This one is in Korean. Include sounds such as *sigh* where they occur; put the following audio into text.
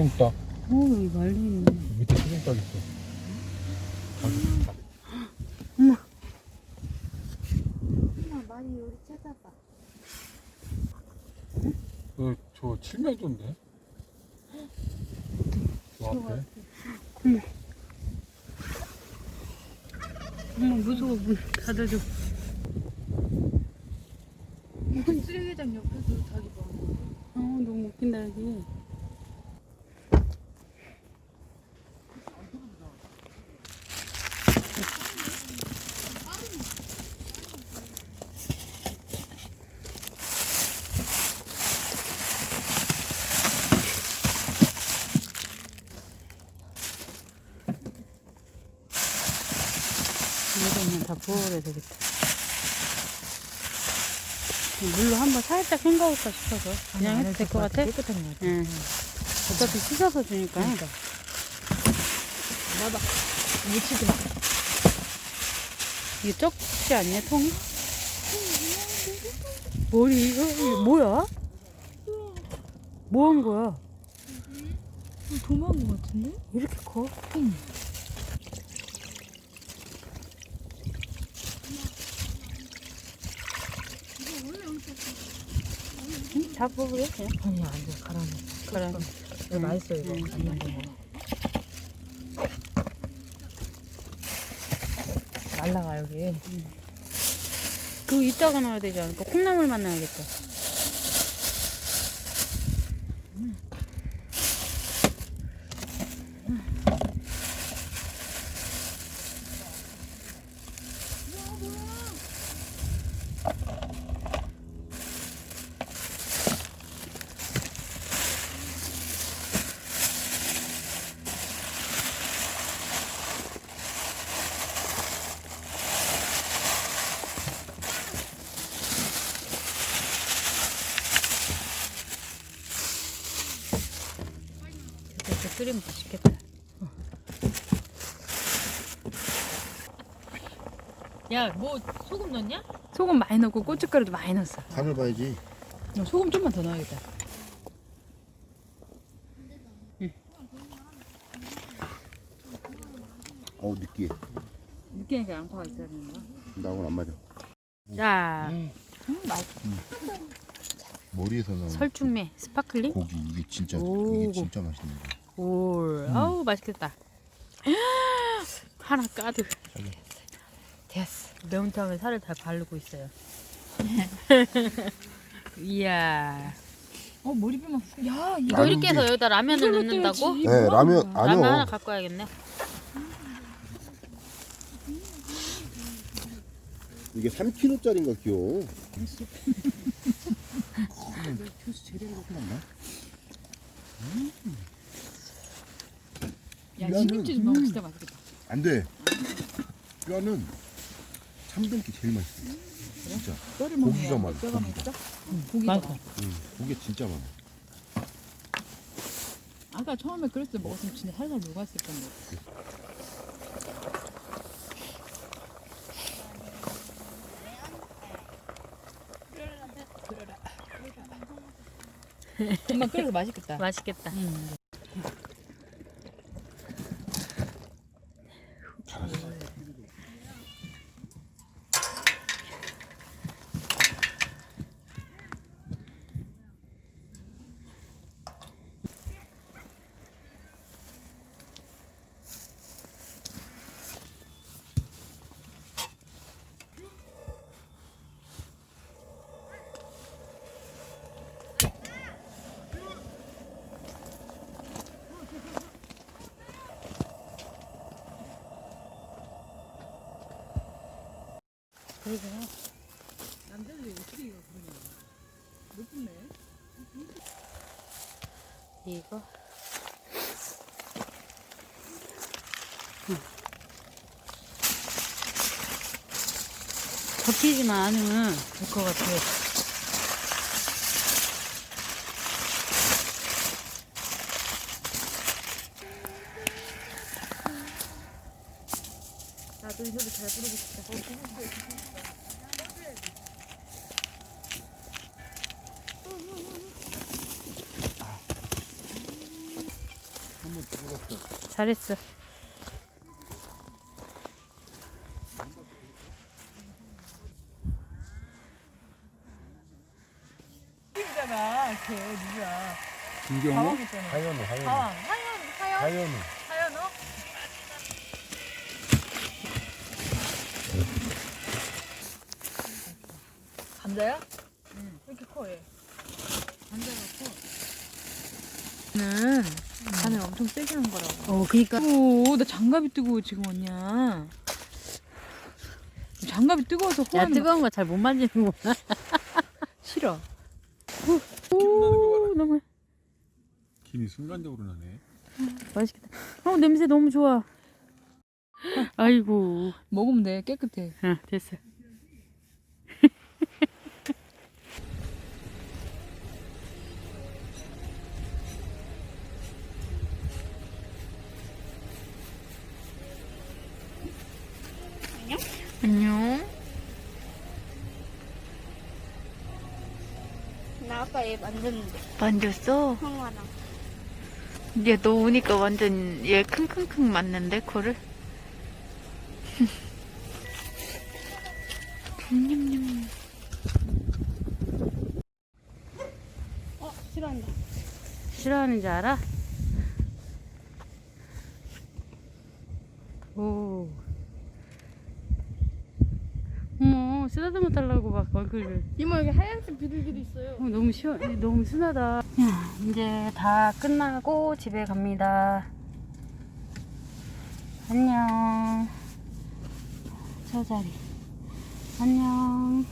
수중딱 오 여기 말려 있네. 밑에 수중딱 있어. 엄마. 엄마 많이 우리 찾아봐. 그저 칠면조인데? 저 앞에. 엄마 무서워 문 닫아줘. 이건 쓰레기장 옆에서 자기 봐. 아 너무 웃긴다 여기. 이거 그냥 다 부어야 되겠다. 물로 한번 살짝 헹궈볼까 싶어서 그냥 해도 될 것 같아? 깨끗한 거 같아. 응. 어차피 씻어서 주니까. 그러니까. 봐봐. 묻히지 마. 이게 적지 않냐, 통이? 머리, 이거, 이거 뭐야? 뭐 한 거야? 도망온 거 같은데? 이렇게 커? 응. 다 뽑으래, 그냥. 아니야, 안 돼. 가라앉아. 그래. 이거 맛있어, 이거. 응. 안 거. 날라가, 여기. 그거 이따가 넣어야 되지 않을까? 콩나물만 넣어야겠다. 이 끓이면 맛있겠다. 야, 뭐, 소금 넣냐? 소금 많이 넣고 고춧가루도 많이 넣었어. 간을 봐야지. 소금 좀만 더 넣어야겠다. 어우 느끼해. 느끼니까 양파가 있어야 되는 거야. 나하고는 안 맞아. 자, 음, 맛있어. 머리에서 나온 설중매 스파클링. 고기 이게 진짜 오. 이게 진짜 맛있는 거. 올, 아우 맛있겠다. *gasps* 하나 가득. 됐어. 매운탕에 살을 다 바르고 있어요. *laughs* 이야. 어, 머리뼈만. 야, 이거. 이거 이렇게 해서 여기다 라면을 넣는다고? 네 라면 라면 하나 아니요. 갖고 와야겠네. 이게 3kg짜리인가 귀여워. 주스 제대로 먹고 났나? 야, 미안해. 신김치 좀 먹으면 진짜 맛있겠다. 안 돼. 뼈는 참돔기 제일 맛있어. 진짜. 뼈를 고기가 많아, 뼈가 고기가. 맛있어? 많아. 응. 고기 진짜 많아. 아까 처음에 그랬을 때 먹었으면 진짜 살살 녹았을 건데. 정말 끓여서 맛있겠다. 맛있겠다. 음. 그러잖아. 남자들이 어떻게 이거 그러냐. 못 붙네. 이거. 접히지만 않으면 될 것 같아. 나 도이 노래 잘 부르고 싶다. 잘했어. 이잖아 걔 누구야 김경호? 가왕이잖아 하연우 하연우 가왕 하연 하연 하연우 하연어? 감자야? 응. 왜 이렇게 커 얘? 감자가 커. 는 간을 엄청 세게 한 거라고. 어, 그니까. 오, 나 장갑이 뜨거워 지금 언니야. 장갑이 뜨거워서 야, 호환이 뜨거운 거 잘 못 만지는구나. *laughs* 싫어. 오, 너무 김이 순간적으로 나네. 맛있겠다. 어, 냄새 너무 좋아. 아이고. 먹으면 돼 깨끗해. 응, 됐어. 안녕. 나 아까 얘 만졌는데 만졌어? 형아랑 얘너 오니까 완전 얘 킁킁킁 맞는데 코를? 냠냠냠. 어 싫어한다 싫어하는지 알아? 오. 어머, 쓰다듬어 달라고 막 얼굴을. 이모 여기 하얀색 비둘기도 있어요 어, 너무 시원, 너무 순하다. 야, 이제 다 끝나고 집에 갑니다. 안녕. 저 자리. 안녕.